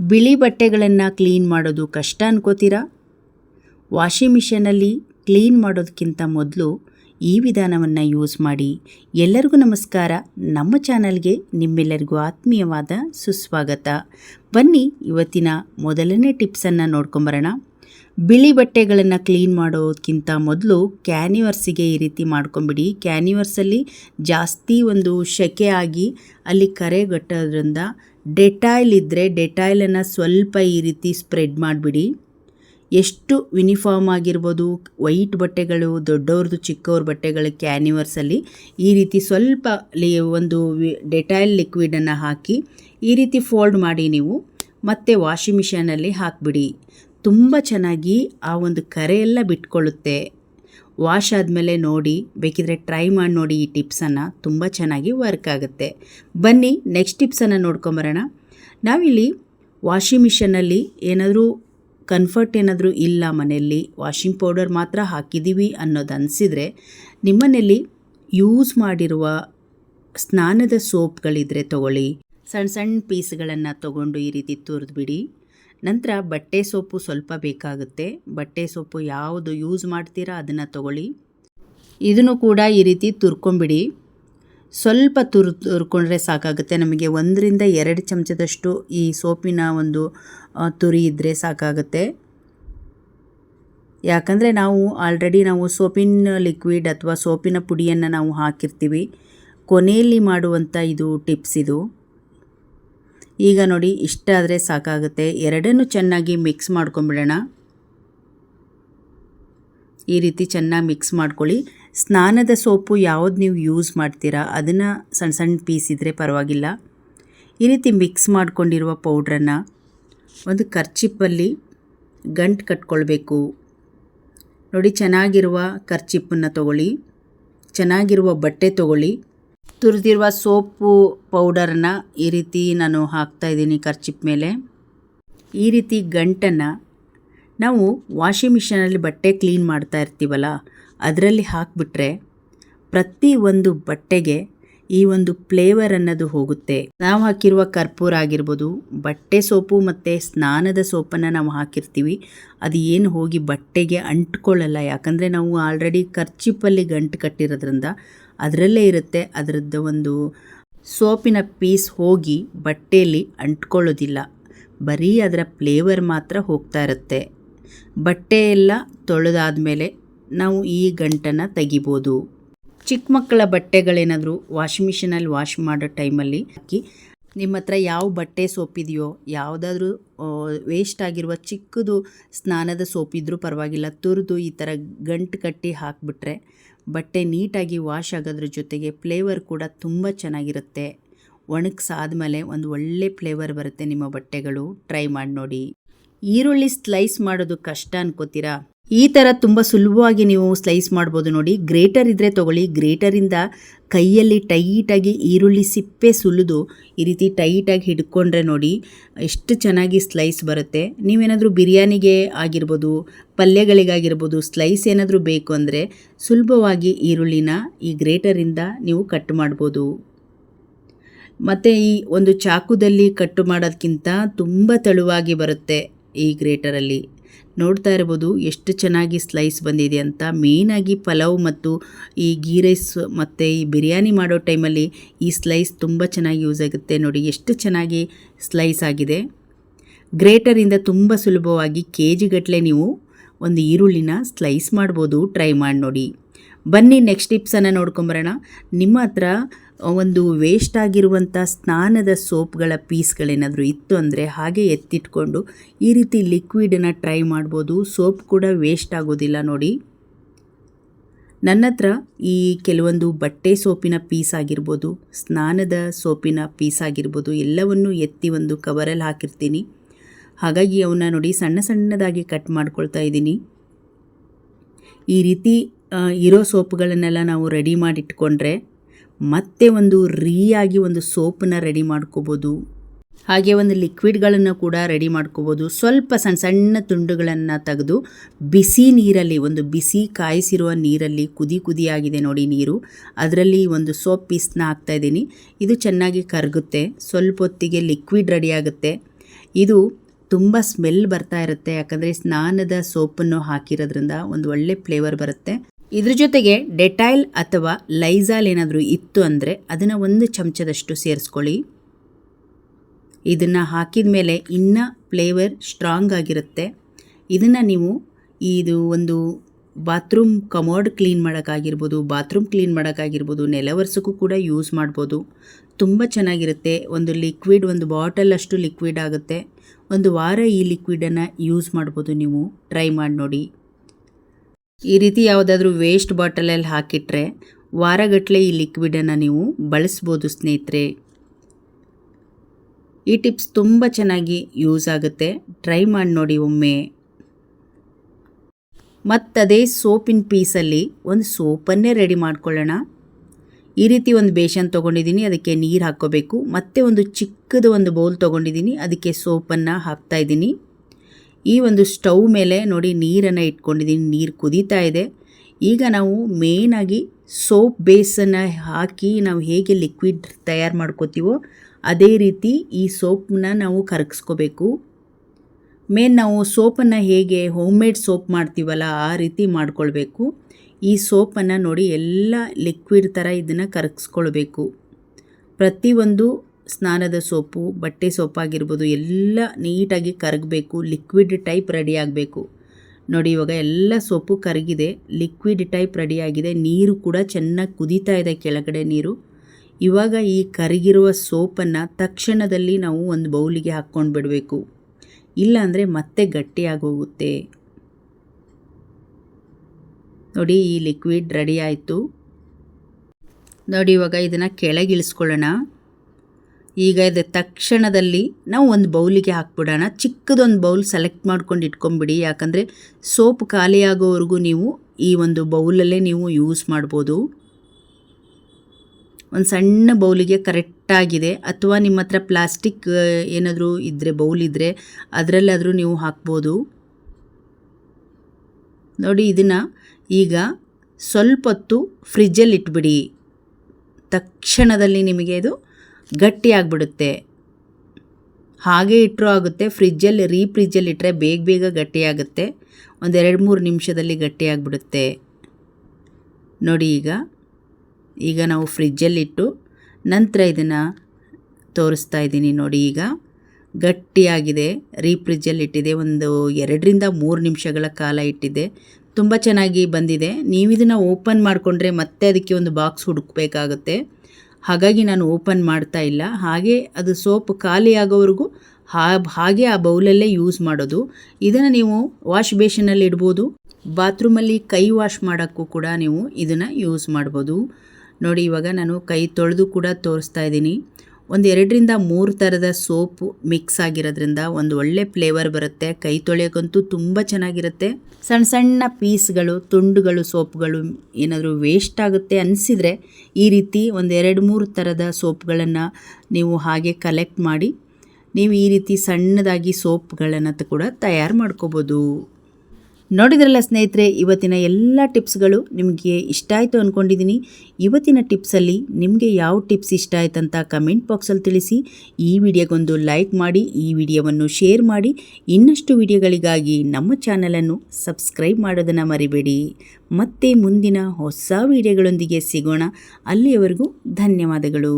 ಬಿಳಿ ಬಟ್ಟೆಗಳನ್ನು ಕ್ಲೀನ್ ಮಾಡೋದು ಕಷ್ಟ ಅನ್ಕೋತೀರಾ? ವಾಷಿಂಗ್ ಮಿಷನಲ್ಲಿ ಕ್ಲೀನ್ ಮಾಡೋದಕ್ಕಿಂತ ಮೊದಲು ಈ ವಿಧಾನವನ್ನು ಯೂಸ್ ಮಾಡಿ. ಎಲ್ಲರಿಗೂ ನಮಸ್ಕಾರ. ನಮ್ಮ ಚಾನಲ್ಗೆ ನಿಮ್ಮೆಲ್ಲರಿಗೂ ಆತ್ಮೀಯವಾದ ಸುಸ್ವಾಗತ. ಬನ್ನಿ ಇವತ್ತಿನ ಮೊದಲನೇ ಟಿಪ್ಸನ್ನು ನೋಡ್ಕೊಂಬರೋಣ. ಬಿಳಿ ಬಟ್ಟೆಗಳನ್ನು ಕ್ಲೀನ್ ಮಾಡೋದಕ್ಕಿಂತ ಮೊದಲು ಕ್ಯಾನಿವರ್ಸಿಗೆ ಈ ರೀತಿ ಮಾಡ್ಕೊಂಬಿಡಿ. ಕ್ಯಾನಿವರ್ಸಲ್ಲಿ ಜಾಸ್ತಿ ಒಂದು ಶೆಕೆ ಆಗಿ ಅಲ್ಲಿ ಕರೆಗಟ್ಟೋದ್ರಿಂದ ಡೆಟಾಯ್ಲ್ ಇದ್ದರೆ ಡೆಟಾಯ್ಲನ್ನು ಸ್ವಲ್ಪ ಈ ರೀತಿ ಸ್ಪ್ರೆಡ್ ಮಾಡಿಬಿಡಿ. ಎಷ್ಟು ಯೂನಿಫಾರ್ಮ್ ಆಗಿರ್ಬೋದು, ವೈಟ್ ಬಟ್ಟೆಗಳು ದೊಡ್ಡವ್ರದ್ದು ಚಿಕ್ಕವ್ರ ಬಟ್ಟೆಗಳು ಕ್ಯಾನಿವರ್ಸಲ್ಲಿ ಈ ರೀತಿ ಸ್ವಲ್ಪ ಲಿ ಒಂದು ಡೆಟಾಯ್ಲ್ ಲಿಕ್ವಿಡನ್ನು ಹಾಕಿ ಈ ರೀತಿ ಫೋಲ್ಡ್ ಮಾಡಿ ನೀವು ಮತ್ತೆ ವಾಷಿಂಗ್ ಮಿಷನಲ್ಲಿ ಹಾಕಿಬಿಡಿ. ತುಂಬ ಚೆನ್ನಾಗಿ ಆ ಒಂದು ಕರೆಯೆಲ್ಲ ಬಿಟ್ಕೊಳ್ಳುತ್ತೆ. ವಾಶ್ ಆದಮೇಲೆ ನೋಡಿ, ಬೇಕಿದ್ರೆ ಟ್ರೈ ಮಾಡಿ ನೋಡಿ ಈ ಟಿಪ್ಸನ್ನು ತುಂಬ ಚೆನ್ನಾಗಿ ವರ್ಕ್ ಆಗುತ್ತೆ. ಬನ್ನಿ ನೆಕ್ಸ್ಟ್ ಟಿಪ್ಸನ್ನು ನೋಡ್ಕೊಂಬರೋಣ. ನಾವಿಲ್ಲಿ ವಾಷಿಂಗ್ ಮಿಷನಲ್ಲಿ ಏನಾದರೂ ಕನ್ಫರ್ಟ್ ಏನಾದರೂ ಇಲ್ಲ ಮನೆಯಲ್ಲಿ ವಾಷಿಂಗ್ ಪೌಡರ್ ಮಾತ್ರ ಹಾಕಿದ್ದೀವಿ ಅನ್ನೋದು ಅನಿಸಿದರೆ, ನಿಮ್ಮನೇಲಿ ಯೂಸ್ ಮಾಡಿರುವ ಸ್ನಾನದ ಸೋಪ್ಗಳಿದ್ರೆ ತಗೊಳ್ಳಿ. ಸಣ್ಣ ಸಣ್ಣ ಪೀಸ್ಗಳನ್ನು ತಗೊಂಡು ಈ ರೀತಿ ತುರಿದ್ಬಿಡಿ. ನಂತರ ಬಟ್ಟೆ ಸೋಪು ಸ್ವಲ್ಪ ಬೇಕಾಗುತ್ತೆ. ಬಟ್ಟೆ ಸೋಪು ಯಾವುದು ಯೂಸ್ ಮಾಡ್ತೀರಾ ಅದನ್ನು ತಗೊಳ್ಳಿ. ಇದನ್ನು ಕೂಡ ಈ ರೀತಿ ತುರ್ಕೊಂಬಿಡಿ. ಸ್ವಲ್ಪ ತುರ್, ತುರ್ಕೊಂಡ್ರೆ ಸಾಕಾಗುತ್ತೆ. ನಮಗೆ ಒಂದರಿಂದ ಎರಡು ಚಮಚದಷ್ಟು ಈ ಸೋಪಿನ ಒಂದು ತುರಿ ಇದ್ದರೆ ಸಾಕಾಗುತ್ತೆ. ಯಾಕಂದರೆ ನಾವು ಆಲ್ರೆಡಿ ನಾವು ಸೋಪಿನ ಲಿಕ್ವಿಡ್ ಅಥವಾ ಸೋಪಿನ ಪುಡಿಯನ್ನು ನಾವು ಹಾಕಿರ್ತೀವಿ. ಕೊನೆಯಲ್ಲಿ ಮಾಡುವಂಥ ಇದು ಟಿಪ್ಸ್ ಇದು. ಈಗ ನೋಡಿ, ಇಷ್ಟ ಆದರೆ ಸಾಕಾಗುತ್ತೆ. ಎರಡನ್ನೂ ಚೆನ್ನಾಗಿ ಮಿಕ್ಸ್ ಮಾಡ್ಕೊಂಬಿಡೋಣ ಈ ರೀತಿ ಚೆನ್ನಾಗಿ ಮಿಕ್ಸ್ ಮಾಡ್ಕೊಳ್ಳಿ. ಸ್ನಾನದ ಸೋಪು ಯಾವುದು ನೀವು ಯೂಸ್ ಮಾಡ್ತೀರಾ? ಅದನ್ನು ಸಣ್ಣ ಸಣ್ಣ ಪೀಸ್ ಇದ್ದರೆ ಪರವಾಗಿಲ್ಲ. ಈ ರೀತಿ ಮಿಕ್ಸ್ ಮಾಡಿಕೊಂಡಿರುವ ಪೌಡ್ರನ್ನು ಒಂದು ಕರ್ಚಿಪ್ಪಲ್ಲಿ ಗಂಟು ಕಟ್ಕೊಳ್ಬೇಕು. ನೋಡಿ, ಚೆನ್ನಾಗಿರುವ ಕರ್ಚಿಪ್ಪನ್ನು ತಗೊಳ್ಳಿ. ಚೆನ್ನಾಗಿರುವ ಬಟ್ಟೆ ತಗೊಳ್ಳಿ. ತುರಿದಿರುವ ಸೋಪು ಪೌಡರನ್ನು ಈ ರೀತಿ ನಾನು ಹಾಕ್ತಾಯಿದ್ದೀನಿ ಕರ್ಚಿಪ್ ಮೇಲೆ. ಈ ರೀತಿ ಗಂಟನ್ನು ನಾವು ವಾಷಿಂಗ್ ಮಿಷಿನಲ್ಲಿ ಬಟ್ಟೆ ಕ್ಲೀನ್ ಮಾಡ್ತಾ ಇರ್ತೀವಲ್ಲ, ಅದರಲ್ಲಿ ಹಾಕಿಬಿಟ್ರೆ ಪ್ರತಿ ಒಂದು ಬಟ್ಟೆಗೆ ಈ ಒಂದು ಫ್ಲೇವರ್ ಅನ್ನೋದು ಹೋಗುತ್ತೆ. ನಾವು ಹಾಕಿರುವ ಕರ್ಪೂರ ಆಗಿರ್ಬೋದು, ಬಟ್ಟೆ ಸೋಪು ಮತ್ತು ಸ್ನಾನದ ಸೋಪನ್ನು ನಾವು ಹಾಕಿರ್ತೀವಿ. ಅದು ಏನು ಹೋಗಿ ಬಟ್ಟೆಗೆ ಅಂಟ್ಕೊಳ್ಳಲ್ಲ, ಯಾಕಂದರೆ ನಾವು ಆಲ್ರೆಡಿ ಕರ್ಚಿಪ್ಪಲ್ಲಿ ಗಂಟು ಕಟ್ಟಿರೋದ್ರಿಂದ ಅದರಲ್ಲೇ ಇರುತ್ತೆ. ಅದರದ್ದು ಒಂದು ಸೋಪಿನ ಪೀಸ್ ಹೋಗಿ ಬಟ್ಟೆಯಲ್ಲಿ ಅಂಟ್ಕೊಳ್ಳೋದಿಲ್ಲ. ಬರೀ ಅದರ ಫ್ಲೇವರ್ ಮಾತ್ರ ಹೋಗ್ತಾ ಇರುತ್ತೆ. ಬಟ್ಟೆ ಎಲ್ಲ ತೊಳೆದಾದ್ಮೇಲೆ ನಾವು ಈ ಗಂಟನ್ನು ತೆಗಿಬೋದು. ಚಿಕ್ಕ ಮಕ್ಕಳ ಬಟ್ಟೆಗಳೇನಾದರೂ ವಾಷಿಂಗ್ ಮಿಷಿನಲ್ಲಿ ವಾಶ್ ಮಾಡೋ ಟೈಮಲ್ಲಿ ಹಾಕಿ ನಿಮ್ಮ ಹತ್ರ ಯಾವ ಬಟ್ಟೆ ಸೋಪಿದೆಯೋ, ಯಾವುದಾದ್ರೂ ವೇಸ್ಟ್ ಆಗಿರುವ ಚಿಕ್ಕದು ಸ್ನಾನದ ಸೋಪ್ ಇದ್ದರೂ ಪರವಾಗಿಲ್ಲ, ತುರಿದು ಈ ಥರ ಗಂಟು ಕಟ್ಟಿ ಹಾಕಿಬಿಟ್ರೆ ಬಟ್ಟೆ ನೀಟಾಗಿ ವಾಶ್ ಆಗೋದ್ರ ಜೊತೆಗೆ ಫ್ಲೇವರ್ ಕೂಡ ತುಂಬ ಚೆನ್ನಾಗಿರುತ್ತೆ. ಒಣಗಿಸಾದ್ಮೇಲೆ ಒಂದು ಒಳ್ಳೆ ಫ್ಲೇವರ್ ಬರುತ್ತೆ ನಿಮ್ಮ ಬಟ್ಟೆಗಳು. ಟ್ರೈ ಮಾಡಿ ನೋಡಿ. ಈರುಳ್ಳಿ ಸ್ಲೈಸ್ ಮಾಡೋದು ಕಷ್ಟ ಅನ್ಕೋತೀರಾ? ಈ ಥರ ತುಂಬ ಸುಲಭವಾಗಿ ನೀವು ಸ್ಲೈಸ್ ಮಾಡ್ಬೋದು ನೋಡಿ. ಗ್ರೇಟರ್ ಇದ್ದರೆ ತೊಗೊಳ್ಳಿ. ಗ್ರೇಟರಿಂದ ಕೈಯಲ್ಲಿ ಟೈಟಾಗಿ ಈರುಳ್ಳಿ ಸಿಪ್ಪೆ ಸುಲಿದು ಈ ರೀತಿ ಟೈಟಾಗಿ ಹಿಡ್ಕೊಂಡ್ರೆ ನೋಡಿ ಎಷ್ಟು ಚೆನ್ನಾಗಿ ಸ್ಲೈಸ್ ಬರುತ್ತೆ. ನೀವೇನಾದರೂ ಬಿರಿಯಾನಿಗೆ ಆಗಿರ್ಬೋದು, ಪಲ್ಯಗಳಿಗಾಗಿರ್ಬೋದು ಸ್ಲೈಸ್ ಏನಾದರೂ ಬೇಕು ಅಂದರೆ ಸುಲಭವಾಗಿ ಈರುಳ್ಳಿನ ಈ ಗ್ರೇಟರಿಂದ ನೀವು ಕಟ್ ಮಾಡ್ಬೋದು. ಮತ್ತು ಈ ಒಂದು ಚಾಕುದಲ್ಲಿ ಕಟ್ಟು ಮಾಡೋದಕ್ಕಿಂತ ತುಂಬ ತೆಳುವಾಗಿ ಬರುತ್ತೆ ಈ ಗ್ರೇಟರಲ್ಲಿ. ನೋಡ್ತಾ ಇರ್ಬೋದು ಎಷ್ಟು ಚೆನ್ನಾಗಿ ಸ್ಲೈಸ್ ಬಂದಿದೆ ಅಂತ. ಮೇಯ್ನಾಗಿ ಪಲಾವ್ ಮತ್ತು ಈ ಗೀ ರೈಸ್ ಮತ್ತು ಈ ಬಿರಿಯಾನಿ ಮಾಡೋ ಟೈಮಲ್ಲಿ ಈ ಸ್ಲೈಸ್ ತುಂಬ ಚೆನ್ನಾಗಿ ಯೂಸ್ ಆಗುತ್ತೆ. ನೋಡಿ ಎಷ್ಟು ಚೆನ್ನಾಗಿ ಸ್ಲೈಸ್ ಆಗಿದೆ. ಗ್ರೇಟರಿಂದ ತುಂಬ ಸುಲಭವಾಗಿ ಕೆ ಜಿಗಟ್ಟಲೆ ನೀವು ಒಂದು ಈರುಳ್ಳಿನ ಸ್ಲೈಸ್ ಮಾಡ್ಬೋದು. ಟ್ರೈ ಮಾಡಿ ನೋಡಿ. ಬನ್ನಿ ನೆಕ್ಸ್ಟ್ ಟಿಪ್ಸನ್ನು ನೋಡ್ಕೊಂಬರೋಣ ನಿಮ್ಮ ಹತ್ರ ಒಂದು ವೇಸ್ಟ್ ಆಗಿರುವಂಥ ಸ್ನಾನದ ಸೋಪ್ಗಳ ಪೀಸ್ಗಳೇನಾದರೂ ಇತ್ತು ಅಂದರೆ ಹಾಗೆ ಎತ್ತಿಟ್ಕೊಂಡು ಈ ರೀತಿ ಲಿಕ್ವಿಡನ್ನು ಟ್ರೈ ಮಾಡ್ಬೋದು. ಸೋಪ್ ಕೂಡ ವೇಸ್ಟ್ ಆಗೋದಿಲ್ಲ ನೋಡಿ. ನನ್ನ ಹತ್ರ ಈ ಕೆಲವೊಂದು ಬಟ್ಟೆ ಸೋಪಿನ ಪೀಸ್ ಆಗಿರ್ಬೋದು, ಸ್ನಾನದ ಸೋಪಿನ ಪೀಸ್ ಆಗಿರ್ಬೋದು, ಎಲ್ಲವನ್ನು ಎತ್ತಿ ಒಂದು ಕವರಲ್ಲಿ ಹಾಕಿರ್ತೀನಿ. ಹಾಗಾಗಿ ಅವನ್ನ ನೋಡಿ ಸಣ್ಣ ಸಣ್ಣದಾಗಿ ಕಟ್ ಮಾಡ್ಕೊಳ್ತಾ ಇದ್ದೀನಿ. ಈ ರೀತಿ ಇರೋ ಸೋಪ್ಗಳನ್ನೆಲ್ಲ ನಾವು ರೆಡಿ ಮಾಡಿಟ್ಕೊಂಡ್ರೆ ಮತ್ತೆ ಒಂದು ರೀಯಾಗಿ ಒಂದು ಸೋಪನ್ನು ರೆಡಿ ಮಾಡ್ಕೋಬೋದು. ಹಾಗೆ ಒಂದು ಲಿಕ್ವಿಡ್ಗಳನ್ನು ಕೂಡ ರೆಡಿ ಮಾಡ್ಕೋಬೋದು. ಸ್ವಲ್ಪ ಸಣ್ಣ ಸಣ್ಣ ತುಂಡುಗಳನ್ನು ತೆಗೆದು ಬಿಸಿ ನೀರಲ್ಲಿ, ಒಂದು ಬಿಸಿ ಕಾಯಿಸಿರುವ ನೀರಲ್ಲಿ ಕುದಿ ಕುದಿಯಾಗಿದೆ ನೋಡಿ ನೀರು. ಅದರಲ್ಲಿ ಒಂದು ಸೋಪ್ ಪೀಸ್ನ ಹಾಕ್ತಾ ಇದ್ದೀನಿ. ಇದು ಚೆನ್ನಾಗಿ ಕರಗುತ್ತೆ ಸ್ವಲ್ಪ ಹೊತ್ತಿಗೆ ಲಿಕ್ವಿಡ್ ರೆಡಿ ಆಗುತ್ತೆ. ಇದು ತುಂಬ ಸ್ಮೆಲ್ ಬರ್ತಾ ಇರುತ್ತೆ, ಯಾಕಂದರೆ ಸ್ನಾನದ ಸೋಪನ್ನು ಹಾಕಿರೋದ್ರಿಂದ ಒಂದು ಒಳ್ಳೆ ಫ್ಲೇವರ್ ಬರುತ್ತೆ. ಇದ್ರ ಜೊತೆಗೆ ಡೆಟೈಲ್ ಅಥವಾ ಲೈಸಾಲ್ ಏನಾದರೂ ಇತ್ತು ಅಂದರೆ ಅದನ್ನು ಒಂದು ಚಮಚದಷ್ಟು ಸೇರಿಸ್ಕೊಳ್ಳಿ. ಇದನ್ನು ಹಾಕಿದ ಮೇಲೆ ಇನ್ನೂ ಫ್ಲೇವರ್ ಸ್ಟ್ರಾಂಗ್ ಆಗಿರುತ್ತೆ. ಇದನ್ನು ನೀವು ಇದು ಒಂದು ಬಾತ್ರೂಮ್ ಕಮೋಡ್ ಕ್ಲೀನ್ ಮಾಡೋಕ್ಕಾಗಿರ್ಬೋದು, ಬಾತ್ರೂಮ್ ಕ್ಲೀನ್ ಮಾಡೋಕ್ಕಾಗಿರ್ಬೋದು, ನೆಲ ಒರೆಸೋಕ್ಕೂ ಕೂಡ ಯೂಸ್ ಮಾಡ್ಬೋದು. ತುಂಬ ಚೆನ್ನಾಗಿರುತ್ತೆ. ಒಂದು ಲಿಕ್ವಿಡ್, ಒಂದು ಬಾಟಲ್ ಅಷ್ಟು ಲಿಕ್ವಿಡ್ ಆಗುತ್ತೆ. ಒಂದು ವಾರ ಈ ಲಿಕ್ವಿಡನ್ನು ಯೂಸ್ ಮಾಡ್ಬೋದು ನೀವು. ಟ್ರೈ ಮಾಡಿ ನೋಡಿ. ಈ ರೀತಿ ಯಾವುದಾದ್ರೂ ವೇಸ್ಟ್ ಬಾಟಲಲ್ಲಿ ಹಾಕಿಟ್ರೆ ವಾರಗಟ್ಟಲೆ ಈ ಲಿಕ್ವಿಡನ್ನು ನೀವು ಬಳಸ್ಬೋದು ಸ್ನೇಹಿತರೆ. ಈ ಟಿಪ್ಸ್ ತುಂಬ ಚೆನ್ನಾಗಿ ಯೂಸ್ ಆಗುತ್ತೆ. ಟ್ರೈ ಮಾಡಿ ನೋಡಿ ಒಮ್ಮೆ. ಮತ್ತದೇ ಸೋಪಿನ ಪೀಸಲ್ಲಿ ಒಂದು ಸೋಪನ್ನೇ ರೆಡಿ ಮಾಡ್ಕೊಳ್ಳೋಣ. ಈ ರೀತಿ ಒಂದು ಬೇಷನ್ ತೊಗೊಂಡಿದ್ದೀನಿ ಅದಕ್ಕೆ ನೀರು ಹಾಕ್ಕೋಬೇಕು. ಮತ್ತೆ ಒಂದು ಚಿಕ್ಕದು ಒಂದು ಬೌಲ್ ತೊಗೊಂಡಿದ್ದೀನಿ ಅದಕ್ಕೆ ಸೋಪನ್ನು ಹಾಕ್ತಾಯಿದ್ದೀನಿ ಈ ಒಂದು ಸ್ಟವ್ ಮೇಲೆ ನೋಡಿ ನೀರನ್ನು ಇಟ್ಕೊಂಡಿದ್ದೀನಿ ನೀರು ಕುದೀತಾ ಇದೆ. ಈಗ ನಾವು ಮೇಯ್ನಾಗಿ ಸೋಪ್ ಬೇಸನ್ನು ಹಾಕಿ ನಾವು ಹೇಗೆ ಲಿಕ್ವಿಡ್ ತಯಾರು ಮಾಡ್ಕೋತೀವೋ ಅದೇ ರೀತಿ ಈ ಸೋಪ್ನ ನಾವು ಕರಗಿಸ್ಕೋಬೇಕು. ಮೇನ್ ನಾವು ಸೋಪನ್ನು ಹೇಗೆ ಹೋಮ್ ಮೇಡ್ ಸೋಪ್ ಮಾಡ್ತೀವಲ್ಲ ಆ ರೀತಿ ಮಾಡ್ಕೊಳ್ಬೇಕು. ಈ ಸೋಪನ್ನು ನೋಡಿ ಎಲ್ಲ ಲಿಕ್ವಿಡ್ ಥರ ಇದನ್ನು ಕರಗಿಸ್ಕೊಳ್ಬೇಕು. ಪ್ರತಿಯೊಂದು ಸ್ನಾನದ ಸೋಪು, ಬಟ್ಟೆ ಸೋಪಾಗಿರ್ಬೋದು, ಎಲ್ಲ ನೀಟಾಗಿ ಕರಗಬೇಕು ಲಿಕ್ವಿಡ್ ಟೈಪ್ ರೆಡಿ ಆಗಬೇಕು. ನೋಡಿ, ಇವಾಗ ಎಲ್ಲ ಸೋಪು ಕರಗಿದೆ ಲಿಕ್ವಿಡ್ ಟೈಪ್ ರೆಡಿಯಾಗಿದೆ ನೀರು ಕೂಡ ಚೆನ್ನಾಗಿ ಕುದೀತಾ ಇದೆ ಕೆಳಗಡೆ ನೀರು. ಇವಾಗ ಈ ಕರಗಿರುವ ಸೋಪನ್ನು ತಕ್ಷಣದಲ್ಲಿ ನಾವು ಒಂದು ಬೌಲಿಗೆ ಹಾಕ್ಕೊಂಡು ಬಿಡಬೇಕು. ಇಲ್ಲಾಂದರೆ ಮತ್ತೆ ಗಟ್ಟಿಯಾಗಿ ಹೋಗುತ್ತೆ ನೋಡಿ, ಈ ಲಿಕ್ವಿಡ್ ರೆಡಿ ಆಯಿತು. ನೋಡಿ, ಇವಾಗ ಇದನ್ನು ಕೆಳಗಿಳಿಸ್ಕೊಳ್ಳೋಣ. ಈಗ ಇದು ತಕ್ಷಣದಲ್ಲಿ ನಾವು ಒಂದು ಬೌಲಿಗೆ ಹಾಕ್ಬಿಡೋಣ. ಚಿಕ್ಕದೊಂದು ಬೌಲ್ ಸೆಲೆಕ್ಟ್ ಮಾಡ್ಕೊಂಡು ಇಟ್ಕೊಂಬಿಡಿ ಯಾಕಂದರೆ ಸೋಪ್ ಖಾಲಿಯಾಗೋವರೆಗೂ ನೀವು ಈ ಒಂದು ಬೌಲಲ್ಲೇ ನೀವು ಯೂಸ್ ಮಾಡ್ಬೋದು. ಒಂದು ಸಣ್ಣ ಬೌಲಿಗೆ ಕರೆಕ್ಟಾಗಿದೆ ಅಥವಾ ನಿಮ್ಮ ಹತ್ರ ಪ್ಲಾಸ್ಟಿಕ್ ಏನಾದರೂ ಇದ್ದರೆ ಬೌಲ್ ಇದ್ದರೆ ಅದರಲ್ಲಾದರೂ ನೀವು ಹಾಕ್ಬೋದು. ನೋಡಿ ಇದನ್ನು ಈಗ ಸ್ವಲ್ಪ ಹೊತ್ತು ಫ್ರಿಜ್ಜಲ್ಲಿ ಇಟ್ಬಿಡಿ. ತಕ್ಷಣದಲ್ಲಿ ನಿಮಗೆ ಇದು ಗಟ್ಟಿಯಾಗ್ಬಿಡುತ್ತೆ. ಹಾಗೆ ಇಟ್ಟರೂ ಆಗುತ್ತೆ, ಫ್ರಿಜ್ಜಲ್ಲಿ ರೀ ಫ್ರಿಜ್ಜಲ್ಲಿ ಇಟ್ಟರೆ ಬೇಗ ಬೇಗ ಗಟ್ಟಿಯಾಗುತ್ತೆ. ಒಂದೆರಡು ಮೂರು ನಿಮಿಷದಲ್ಲಿ ಗಟ್ಟಿಯಾಗ್ಬಿಡುತ್ತೆ. ನೋಡಿ ಈಗ ಈಗ ನಾವು ಫ್ರಿಜ್ಜಲ್ಲಿಟ್ಟು ನಂತರ ಇದನ್ನು ತೋರಿಸ್ತಾ ಇದ್ದೀನಿ ನೋಡಿ ಈಗ. ಗಟ್ಟಿಯಾಗಿದೆ ರೀ ಫ್ರಿಜ್ಜಲ್ಲಿ ಇಟ್ಟಿದೆ ಒಂದು ಎರಡರಿಂದ ಮೂರು ನಿಮಿಷಗಳ ಕಾಲ ಇಟ್ಟಿದೆ. ತುಂಬ ಚೆನ್ನಾಗಿ ಬಂದಿದೆ. ನೀವು ಇದನ್ನು ಓಪನ್ ಮಾಡಿಕೊಂಡ್ರೆ ಮತ್ತೆ ಅದಕ್ಕೆ ಒಂದು ಬಾಕ್ಸ್ ಹುಡುಕಬೇಕಾಗುತ್ತೆ. ಹಾಗಾಗಿ ನಾನು ಓಪನ್ ಮಾಡ್ತಾ ಇಲ್ಲ. ಹಾಗೆ ಅದು ಸೋಪ್ ಖಾಲಿ ಆಗೋವರೆಗೂ ಹಾಗೆ ಆ ಬೌಲಲ್ಲೇ ಯೂಸ್ ಮಾಡೋದು. ಇದನ್ನು ನೀವು ವಾಶ್ ಬೇಷನಲ್ಲಿ ಇಡ್ಬೋದು. ಬಾತ್ರೂಮಲ್ಲಿ ಕೈ ವಾಶ್ ಮಾಡೋಕ್ಕೂ ಕೂಡ ನೀವು ಇದನ್ನು ಯೂಸ್ ಮಾಡ್ಬೋದು. ನೋಡಿ, ಇವಾಗ ನಾನು ಕೈ ತೊಳೆದು ಕೂಡ ತೋರಿಸ್ತಾ ಇದ್ದೀನಿ. ಒಂದು ಎರಡರಿಂದ ಮೂರು ಥರದ ಸೋಪು ಮಿಕ್ಸ್ ಆಗಿರೋದ್ರಿಂದ ಒಂದು ಒಳ್ಳೆ ಫ್ಲೇವರ್ ಬರುತ್ತೆ. ಕೈ ತೊಳೆಯೋಕ್ಕಂತೂ ತುಂಬ ಚೆನ್ನಾಗಿರುತ್ತೆ. ಸಣ್ಣ ಸಣ್ಣ ಪೀಸ್ಗಳು, ತುಂಡುಗಳು, ಸೋಪ್ಗಳು ಏನಾದರೂ ವೇಸ್ಟ್ ಆಗುತ್ತೆ ಅನಿಸಿದರೆ ಈ ರೀತಿ ಒಂದು ಎರಡು ಮೂರು ಥರದ ಸೋಪ್ಗಳನ್ನು ನೀವು ಹಾಗೆ ಕಲೆಕ್ಟ್ ಮಾಡಿ, ನೀವು ಈ ರೀತಿ ಸಣ್ಣದಾಗಿ ಸೋಪ್ಗಳನ್ನು ಕೂಡ ತಯಾರು ಮಾಡ್ಕೋಬೋದು. ನೋಡಿದ್ರಲ್ಲ ಸ್ನೇಹಿತರೆ, ಇವತ್ತಿನ ಎಲ್ಲ ಟಿಪ್ಸ್ಗಳು ನಿಮಗೆ ಇಷ್ಟ ಆಯಿತು ಅಂದ್ಕೊಂಡಿದ್ದೀನಿ ಇವತ್ತಿನ ಟಿಪ್ಸಲ್ಲಿ ನಿಮಗೆ ಯಾವ ಟಿಪ್ಸ್ ಇಷ್ಟ ಆಯ್ತಂತ ಕಮೆಂಟ್ ಬಾಕ್ಸಲ್ಲಿ ತಿಳಿಸಿ. ಈ ವಿಡಿಯೋಗೊಂದು ಲೈಕ್ ಮಾಡಿ, ಈ ವಿಡಿಯೋವನ್ನು ಶೇರ್ ಮಾಡಿ. ಇನ್ನಷ್ಟು ವಿಡಿಯೋಗಳಿಗಾಗಿ ನಮ್ಮ ಚಾನಲನ್ನು ಸಬ್ಸ್ಕ್ರೈಬ್ ಮಾಡೋದನ್ನು ಮರಿಬೇಡಿ. ಮತ್ತೆ ಮುಂದಿನ ಹೊಸ ವಿಡಿಯೋಗಳೊಂದಿಗೆ ಸಿಗೋಣ. ಅಲ್ಲಿಯವರೆಗೂ ಧನ್ಯವಾದಗಳು.